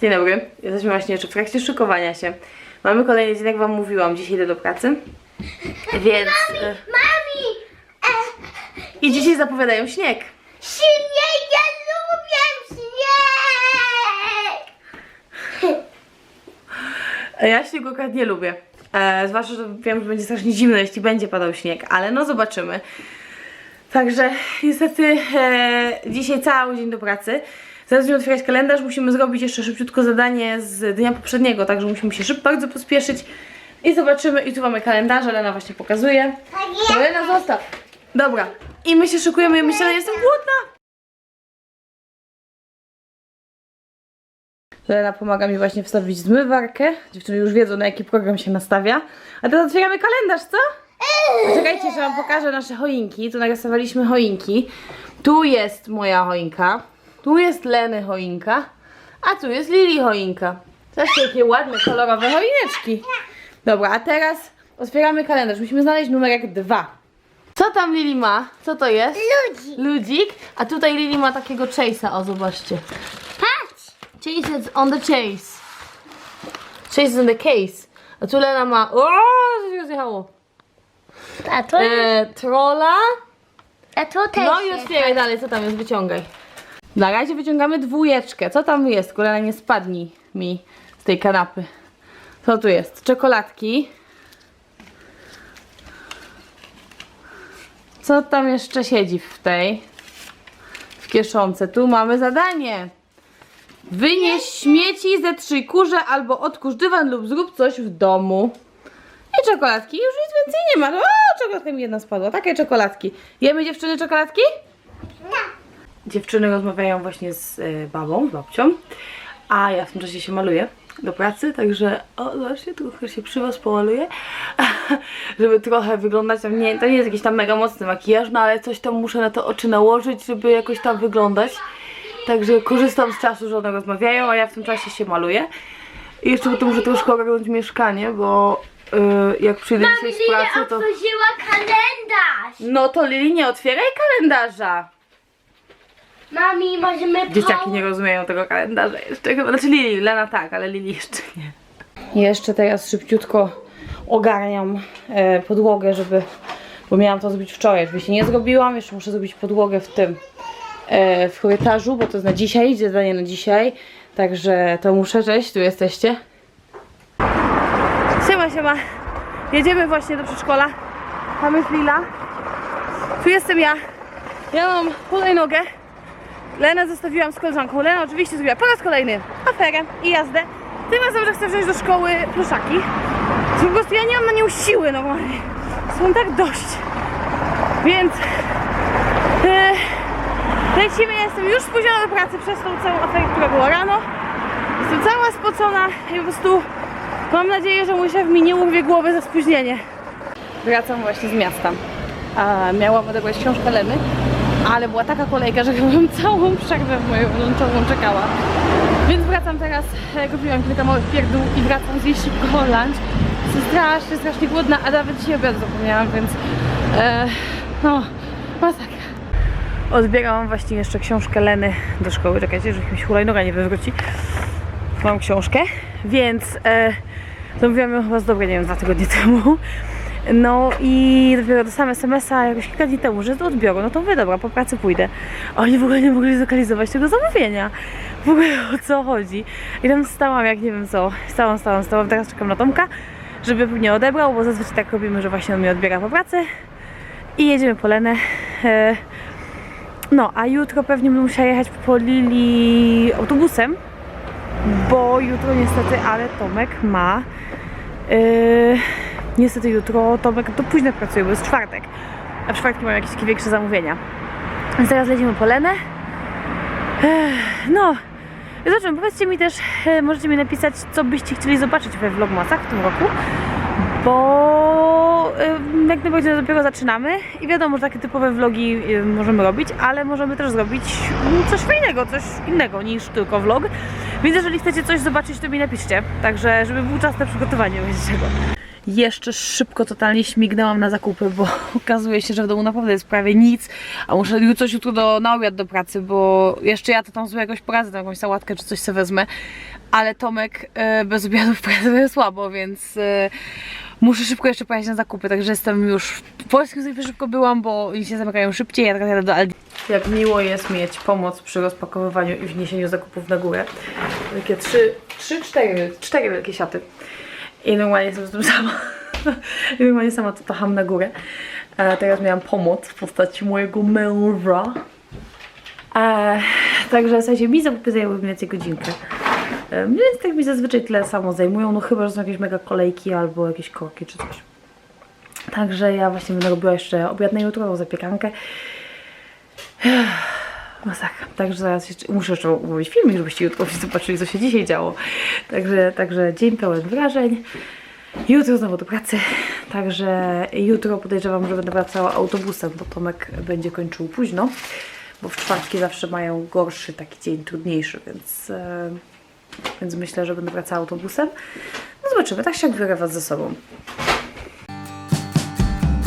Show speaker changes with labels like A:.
A: Dzień dobry. Jesteśmy właśnie jeszcze w trakcie szykowania się. Mamy kolejny dzień, jak wam mówiłam, dzisiaj idę do pracy. Więc... e,
B: Mami! E,
A: I dzisiaj zapowiadają śnieg.
B: śnieg, ja lubię śnieg!
A: Ja śniegu akurat nie lubię. E, zwłaszcza, że wiem, że będzie strasznie zimno, jeśli będzie padał śnieg, ale no zobaczymy. Także niestety e, dzisiaj cały dzień do pracy. Zaraz będziemy otwierać kalendarz, musimy zrobić jeszcze szybciutko zadanie z dnia poprzedniego, także musimy się szybko bardzo pospieszyć. I zobaczymy, i tu mamy kalendarze, Lena właśnie pokazuje.
B: Tak
A: To Lena, zostaw. Dobra. I my się szykujemy i myślę, że jestem głodna. Lena pomaga mi właśnie wstawić zmywarkę. Dziewczyny już wiedzą, na jaki program się nastawia. A teraz otwieramy kalendarz, co? Czekajcie, że wam pokażę nasze choinki. Tu narysowaliśmy choinki. Tu jest moja choinka. Tu jest Leny choinka. A tu jest Lili choinka. Zobaczcie, jakie ładne, kolorowe choineczki. Dobra, a teraz otwieramy kalendarz. Musimy znaleźć numerek dwa. Co tam Lili ma? Co to jest?
B: Ludzi!
A: Ludzik. A tutaj Lili ma takiego chase'a, o zobaczcie.
B: Patrz!
A: Chase is on the chase. Chase is in the case. A tu Lena ma... O, co się zjechało?
B: A to,
A: E, trolla.
B: a to też
A: No i
B: jest.
A: otwieraj dalej, co tam jest, wyciągaj. Na razie wyciągamy dwójeczkę. Co tam jest? Kolana nie spadnij mi z tej kanapy. Co tu jest? Czekoladki. Co tam jeszcze siedzi w tej? W kieszonce. Tu mamy zadanie. Wynieś śmieci ze trzy kurze albo odkurz dywan lub zrób coś w domu. I czekoladki. Już nic więcej nie ma. O, czekoladka mi jedna spadła. Takie czekoladki. Jemy dziewczyny czekoladki? Dziewczyny rozmawiają właśnie z y, babą, z babcią, a ja w tym czasie się maluję do pracy, także o, zobaczcie, trochę się przy was pomaluję, żeby trochę wyglądać, tam nie, to nie jest jakiś tam mega mocny makijaż, no ale coś tam muszę na to oczy nałożyć, żeby jakoś tam wyglądać, także korzystam z czasu, że one rozmawiają, a ja w tym czasie się maluję i jeszcze potem muszę troszkę ogarnąć mieszkanie, bo y, jak przyjdę dzisiaj z pracy, to...
B: kalendarz!
A: No to Lili, nie otwieraj kalendarza!
B: Mami, możemy
A: Dzieciaki nie rozumieją tego kalendarza jeszcze chyba. Znaczy Lili, Lena tak, ale Lili jeszcze nie. Jeszcze teraz szybciutko ogarniam e, podłogę, żeby. Bo miałam to zrobić wczoraj, oczywiście nie zrobiłam. Jeszcze muszę zrobić podłogę w tym e, w korytarzu, bo to jest na dzisiaj, idzie zadanie na dzisiaj. Także to muszę. Cześć, tu jesteście. Siema, siema. Jedziemy właśnie do przedszkola. Tam jest Lila. Tu jestem ja. Ja mam hulajnogę. Lenę zostawiłam z koleżanką. Lena oczywiście zrobiła po raz kolejny aferę i jazdę. Tym razem, że chcę wziąć do szkoły pluszaki. Po prostu ja nie mam na nią siły normalnie. Są tak dość. Więc e, lecimy. Jestem już spóźniona do pracy przez tą całą aferę, która była rano. Jestem cała spocona i po prostu mam nadzieję, że mój szef mi nie urwie głowy za spóźnienie. Wracam właśnie z miasta. A miałam odebrać książkę Leny, ale była taka kolejka, że chyba całą przerwę w moją lunchową czekała. Więc wracam teraz, e, kupiłam kilka małych pierdół i wracam zjeść szybko lunch. Jestem strasznie, strasznie głodna, a nawet dzisiaj obiad zapomniałam, więc e, no, masakra. Odbieram właśnie jeszcze książkę Leny do szkoły. Czekajcie, że mi się hulajnoga nie wywróci. Mam książkę, więc e, zamówiłam ją chyba z dobre, nie wiem, dwa tygodnie temu. No i dopiero dostałam SMS-a jakoś kilka dni temu, że do odbioru. No to mówię, dobra, po pracy pójdę. A oni w ogóle nie mogli zlokalizować tego zamówienia. W ogóle o co chodzi. I tam stałam jak nie wiem co. Stałam, stałam, stałam. Teraz czekam na Tomka, żeby mnie odebrał, bo zazwyczaj tak robimy, że właśnie on mnie odbiera po pracy. I jedziemy po Lenę. E, No, a jutro pewnie będę musiała jechać po Lili autobusem, bo jutro niestety, ale Tomek ma Yy, niestety jutro Tomek do późna pracuje, bo jest czwartek. A w czwartki mam jakieś takie większe zamówienia. Więc teraz lecimy po Lenę. No, zobaczymy. Powiedzcie mi też, e, możecie mi napisać, co byście chcieli zobaczyć we vlogmasach w tym roku. Bo y, jak najbardziej dopiero zaczynamy i wiadomo, że takie typowe vlogi y, możemy robić, ale możemy też zrobić mm, coś fajnego, coś innego niż tylko vlog. Więc jeżeli chcecie coś zobaczyć, to mi napiszcie. Także, żeby był czas na przygotowanie będzie czego. Jeszcze szybko totalnie śmignęłam na zakupy, bo okazuje się, że w domu naprawdę jest prawie nic, a muszę coś jutro do, na obiad do pracy, bo jeszcze ja to tam sobie jakoś poradzę, tam jakąś sałatkę czy coś sobie wezmę, ale Tomek e, bez obiadu w pracy słabo, więc e, muszę szybko jeszcze pojechać na zakupy, także jestem już w polskim sklepie szybko byłam, bo oni się zamykają szybciej, ja teraz jadę do Aldi. Jak miło jest mieć pomoc przy rozpakowywaniu i wniesieniu zakupów na górę. Takie trzy, trzy cztery, cztery wielkie siaty. I normalnie jestem z tym sama. I normalnie sama to pacham na górę. A teraz miałam pomoc w postaci mojego męża. E, także w sensie mi zakupy zajęły mniej więcej godzinkę. E, więcej tak mi zazwyczaj tyle samo zajmują, no chyba, że są jakieś mega kolejki albo jakieś korki czy coś. Także ja właśnie będę robiła jeszcze obiad na jutro, zapiekankę. Masakra. Także zaraz muszę jeszcze umówić filmik, żebyście jutro zobaczyli, co się dzisiaj działo. Także, także dzień pełen wrażeń. Jutro znowu do pracy. Także jutro podejrzewam, że będę wracała autobusem, bo Tomek będzie kończył późno. Bo w czwartki zawsze mają gorszy taki dzień, trudniejszy, więc, e, więc myślę, że będę wracała autobusem. No zobaczymy, tak się biorę Was ze sobą.